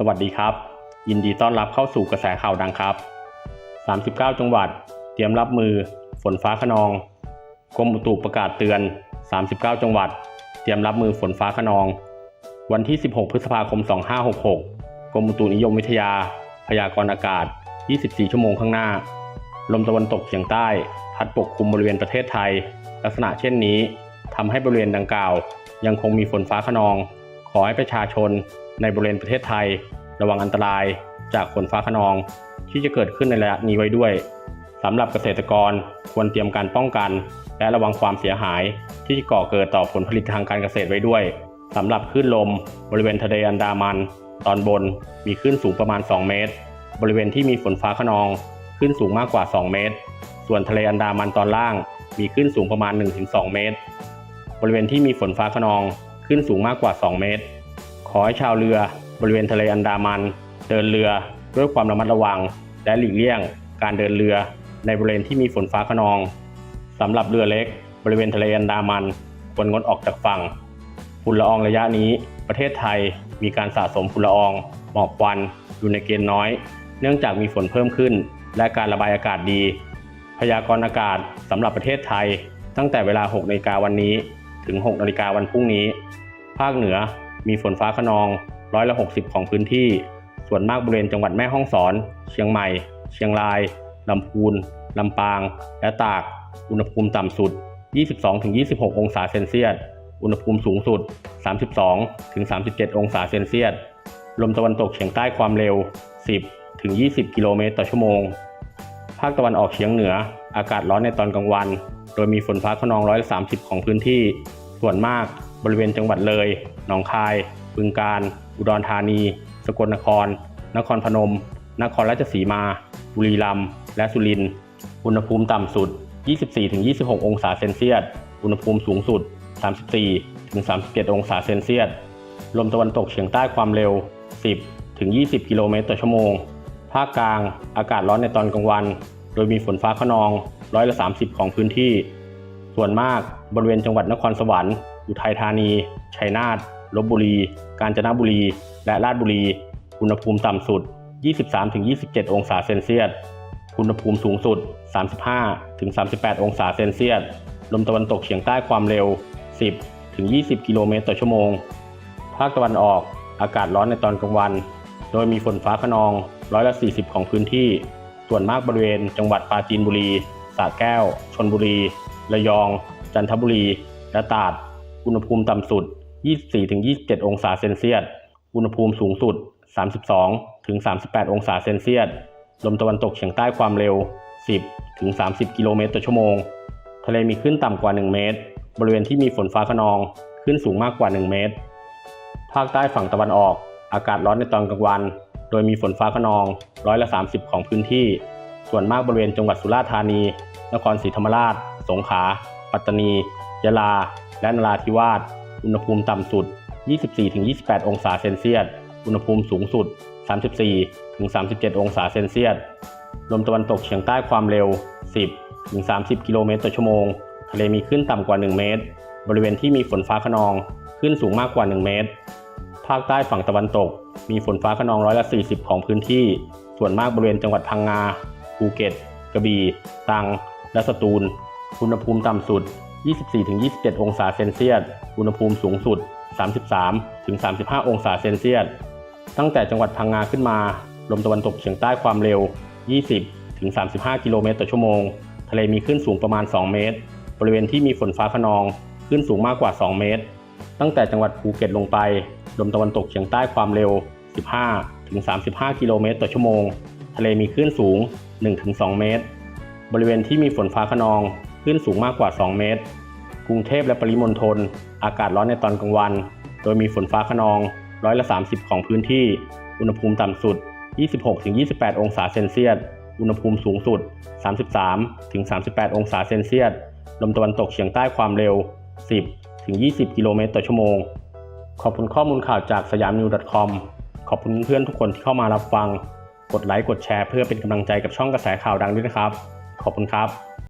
สวัสดีครับ ยินดีต้อนรับเข้าสู่กระแสข่าวดังครับ 39 จังหวัด เตรียมรับมือ ฝนฟ้าขนองกรมอุตุประกาศเตือน 39 จังหวัด เตรียมรับมือฝนฟ้าขนอง วันที่ 16 พฤษภาคม 2566 กรมอุตุนิยมวิทยา พยากรณ์อากาศ 24 ชั่วโมงข้างหน้า ลมตะวันตกเฉียงใต้ พัดปกคลุมบริเวณประเทศไทย ลักษณะเช่นนี้ทำให้บริเวณดังกล่าว ยังคงมีฝนฟ้าขนอง ขอให้ประชาชน ในบริเวณประเทศไทย ระวังอันตรายจากฝนฟ้าขนอง ที่จะเกิดขึ้นในระยะนี้ไว้ด้วยสำหรับเกษตรกรควรเตรียมการป้องกัน และระวังความเสียหายที่จะก่อเกิดต่อผลผลิตทางการเกษตรไว้ด้วยสำหรับคลื่นลม บริเวณทะเลอันดามัน ตอนบนมีคลื่นสูงประมาณ 2 เมตร บริเวณที่มีฝนฟ้าขนองคลื่นสูงมากกว่า 2 เมตร ส่วนทะเลอันดามันตอนล่าง มีคลื่นสูงประมาณ 1-2 เมตร บริเวณที่มีฝนฟ้าขนองคลื่นสูงมากกว่า 2 เมตร ขอให้ชาวเรือบริเวณทะเลอันดามัน เดินเรือด้วยความระมัดระวัง และหลีกเลี่ยง การเดินเรือในบริเวณที่มีฝนฟ้าขนองสำหรับเรือเล็ก บริเวณทะเลอันดามันควรงดออกจากฝั่งฝุ่นละอองระยะนี้ ประเทศไทยมีการสะสมฝุ่นละอองหมอกควันอยู่ในเกณฑ์น้อย เนื่องจากมีฝนเพิ่มขึ้น และการระบายอากาศดี พยากรณ์อากาศสำหรับประเทศไทย ตั้งแต่เวลา 6นาฬิกาวันนี้ ถึง 6นาฬิกาวันพรุ่งนี้ ภาคเหนือ มีฝนฟ้าขนองร้อยละ 60 ของพื้นที่ ส่วนมากบริเวณจังหวัดแม่ฮ่องสอน เชียงใหม่ เชียงราย ลำพูน ลำปาง และตาก อุณหภูมิต่ำสุด 22-26 องศาเซนเซียส อุณหภูมิสูงสุด 32-37 องศาเซนเซียส ลมตะวันตกเฉียงใต้ความเร็ว 10-20 กิโลเมตรต่อชั่วโมง ภาคตะวันออกเฉียงเหนือ อากาศร้อนในตอนกลางวัน โดยมีฝนฟ้าขนองร้อยละ30 ของพื้นที่ ส่วนมาก บริเวณจังหวัดเลย หนองคาย บึงกาฬ อุดรธานี สกลนคร นครพนม นครราชสีมา บุรีรัมย์ และสุรินทร์ อุณหภูมิต่ำสุด 24-26 องศาเซนเซียส อุณหภูมิสูงสุด 34-37 องศาเซนเซียส ลมตะวันตกเฉียงใต้ความเร็ว 10-20 กิโลเมตรต่อชั่วโมง ภาคกลาง อากาศร้อนในตอนกลางวัน โดยมีฝนฟ้าขนอง ร้อยละ 30 ของพื้นที่ ส่วนมากบริเวณจังหวัดนครสวรรค์ อุทัยธานี ชัยนาทลบบุรี กาญจนบุรี และราชบุรี อุณหภูมิต่ำสุด 23-27 องศาเซนเซียส อุณหภูมิสูงสุด 35-38 องศาเซนเซียส ลมตะวันตกเฉียงใต้ความเร็ว 10-20 กิโลเมตรต่อชั่วโมง ภาคตะวันออก อากาศร้อนในตอนกลางวัน โดยมีฝนฟ้าขนอง ร้อยละ 40 ของพื้นที่ ส่วนมากบริเวณ จังหวัดปราจีนบุรีสระแก้ว ชนบุรี ระยอง จันทบุรี และตราด อุณหภูมิต่ำสุด 24-27 องศาเซนเซียส อุณหภูมิสูงสุด 32-38 องศาเซนเซียส ลมตะวันตกเฉียงใต้ความเร็ว 10-30 กิโลเมตรต่อชั่วโมง ทะเลมีคลื่นต่ำกว่า 1 เมตร บริเวณที่มีฝนฟ้าขนองคลื่นสูงมากกว่า 1 เมตร ภาคใต้ฝั่งตะวันออก อากาศร้อนในตอนกลางวัน โดยมีฝนฟ้าขนองร้อยละ 30 ของพื้นที่ ส่วนมากบริเวณจังหวัดสุราษฎร์ธานี นครศรีธรรมราช สงขลา ปัตตานี ยะลา และนราธิวาส อุณหภูมิต่ำสุด 24-28 องศาเซนเซียส อุณหภูมิสูงสุด 34-37 องศาเซนเซียส ลมตะวันตกเฉียงใต้ความเร็ว 10-30 กิโลเมตรต่อชั่วโมง ทะเลมีคลื่นต่ำกว่า 1 เมตร บริเวณที่มีฝนฟ้าขนองคลื่นสูงมากกว่า 1 เมตร ภาคใต้ฝั่งตะวันตก มีฝนฟ้าขนองร้อยละ 40 ของพื้นที่ ส่วนมากบริเวณจังหวัดพังงา ภูเก็ต กระบี่ ตรัง และสตูล อุณหภูมิต่ำสุด 24-27 องศาเซนเซียส อุณหภูมิสูงสุด 33-35 องศาเซนเซียส ตั้งแต่จังหวัดพังงาขึ้นมา ลมตะวันตกเฉียงใต้ความเร็ว 20-35 กิโลเมตรต่อชั่วโมง ทะเลมีคลื่นสูงประมาณ 2 เมตร บริเวณที่มีฝนฟ้าขนอง คลื่นสูงมากกว่า 2 เมตร ตั้งแต่จังหวัดภูเก็ตลงไป ลมตะวันตกเฉียงใต้ความเร็ว 15-35 กิโลเมตรต่อชั่วโมง ทะเลมีคลื่นสูง 1-2 เมตร บริเวณที่มีฝนฟ้าขนอง คลื่นสูงมากกว่า 2 เมตร กรุงเทพและปริมณฑลอากาศร้อนในตอนกลางวัน โดยมีฝนฟ้าขนองร้อยละ 30 ของพื้นที่ อุณหภูมิต่ำสุด 26-28 องศาเซนเซียส อุณหภูมิสูงสุด 33-38 องศาเซนเซียส ลมตะวันตกเฉียงใต้ความเร็ว 10-20 กิโลเมตรต่อชั่วโมง ขอบคุณข้อมูลข่าวจากสยามนิว .com ขอบคุณเพื่อนทุกคนที่เข้ามารับฟัง กดไลค์ กดแชร์เพื่อเป็นกำลังใจกับช่องกระแสข่าวดังด้วยนะครับ ขอบคุณครับ